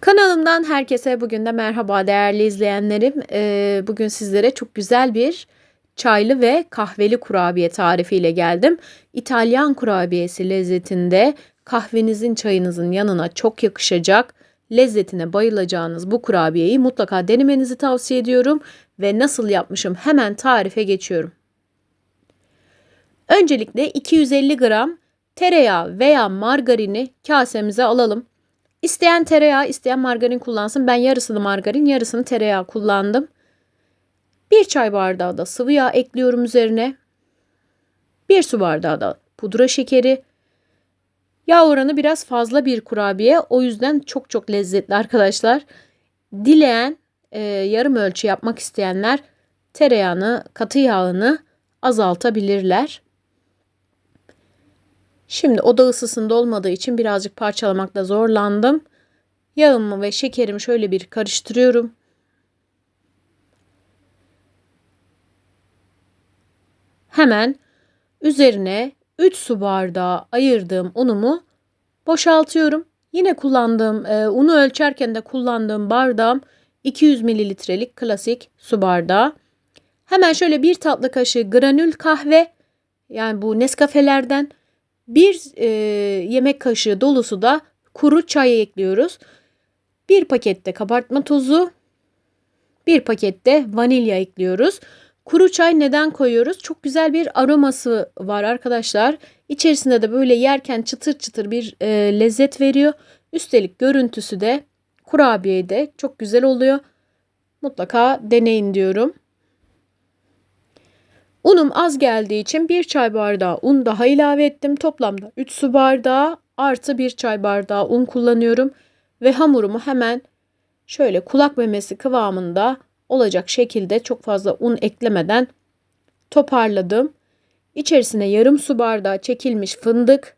Kanalımdan herkese bugün de merhaba değerli izleyenlerim. Ee, bugün sizlere çok güzel bir çaylı ve kahveli kurabiye tarifiyle geldim. İtalyan kurabiyesi lezzetinde kahvenizin çayınızın yanına çok yakışacak, lezzetine bayılacağınız bu kurabiyeyi mutlaka denemenizi tavsiye ediyorum. Ve nasıl yapmışım hemen tarife geçiyorum. Öncelikle 250 gram tereyağı veya margarini kasemize alalım. İsteyen tereyağı, isteyen margarin kullansın. Ben yarısını margarin, yarısını tereyağı kullandım. Bir çay bardağı da sıvı yağ ekliyorum üzerine. Bir su bardağı da pudra şekeri. Yağ oranı biraz fazla bir kurabiye. O yüzden çok çok lezzetli arkadaşlar. Dileyen e, yarım ölçü yapmak isteyenler tereyağını, katı yağını azaltabilirler. Şimdi oda ısısında olmadığı için birazcık parçalamakta zorlandım. Yağımı ve şekerimi şöyle bir karıştırıyorum. Hemen üzerine 3 su bardağı ayırdığım unumu boşaltıyorum. Yine kullandığım e, unu ölçerken de kullandığım bardağım 200 mililitrelik klasik su bardağı. Hemen şöyle bir tatlı kaşığı granül kahve yani bu Nescafe'lerden bir e, yemek kaşığı dolusu da kuru çay ekliyoruz. Bir pakette kabartma tozu, bir pakette vanilya ekliyoruz. Kuru çay neden koyuyoruz? Çok güzel bir aroması var arkadaşlar. İçerisinde de böyle yerken çıtır çıtır bir e, lezzet veriyor. Üstelik görüntüsü de kurabiye de çok güzel oluyor. Mutlaka deneyin diyorum. Unum az geldiği için bir çay bardağı un daha ilave ettim. Toplamda 3 su bardağı artı bir çay bardağı un kullanıyorum. Ve hamurumu hemen şöyle kulak memesi kıvamında olacak şekilde çok fazla un eklemeden toparladım. İçerisine yarım su bardağı çekilmiş fındık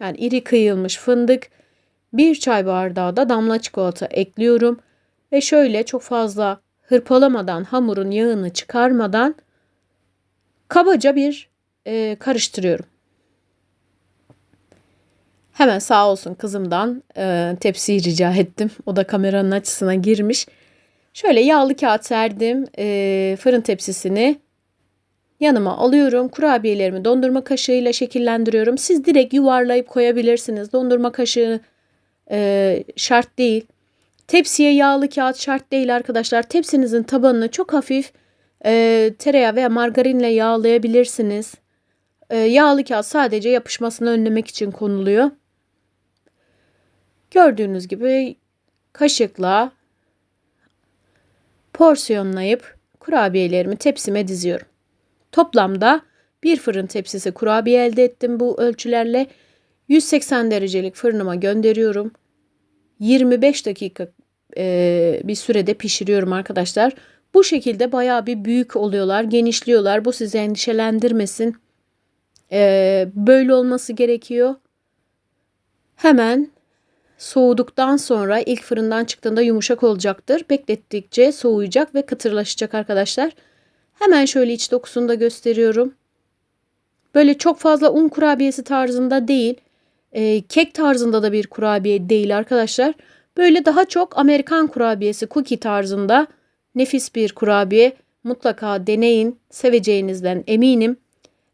yani iri kıyılmış fındık bir çay bardağı da damla çikolata ekliyorum. Ve şöyle çok fazla hırpalamadan hamurun yağını çıkarmadan kabaca bir e, karıştırıyorum. Hemen sağ olsun kızımdan e, tepsiyi rica ettim. O da kameranın açısına girmiş. Şöyle yağlı kağıt serdim. E, fırın tepsisini yanıma alıyorum. Kurabiyelerimi dondurma kaşığıyla şekillendiriyorum. Siz direkt yuvarlayıp koyabilirsiniz. Dondurma kaşığı e, şart değil. Tepsiye yağlı kağıt şart değil arkadaşlar. Tepsinizin tabanını çok hafif e, tereyağı veya margarinle yağlayabilirsiniz. E, yağlı kağıt sadece yapışmasını önlemek için konuluyor. Gördüğünüz gibi kaşıkla porsiyonlayıp kurabiyelerimi tepsime diziyorum. Toplamda bir fırın tepsisi kurabiye elde ettim bu ölçülerle. 180 derecelik fırınıma gönderiyorum. 25 dakika e, bir sürede pişiriyorum arkadaşlar. Bu şekilde bayağı bir büyük oluyorlar, genişliyorlar. Bu sizi endişelendirmesin. Ee, böyle olması gerekiyor. Hemen soğuduktan sonra ilk fırından çıktığında yumuşak olacaktır. Beklettikçe soğuyacak ve kıtırlaşacak arkadaşlar. Hemen şöyle iç dokusunu da gösteriyorum. Böyle çok fazla un kurabiyesi tarzında değil. E, kek tarzında da bir kurabiye değil arkadaşlar. Böyle daha çok Amerikan kurabiyesi cookie tarzında Nefis bir kurabiye. Mutlaka deneyin. Seveceğinizden eminim.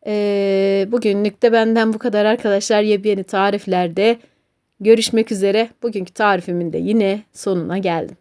Ee, bugünlük de benden bu kadar arkadaşlar. Yepyeni tariflerde görüşmek üzere. Bugünkü tarifimin de yine sonuna geldim.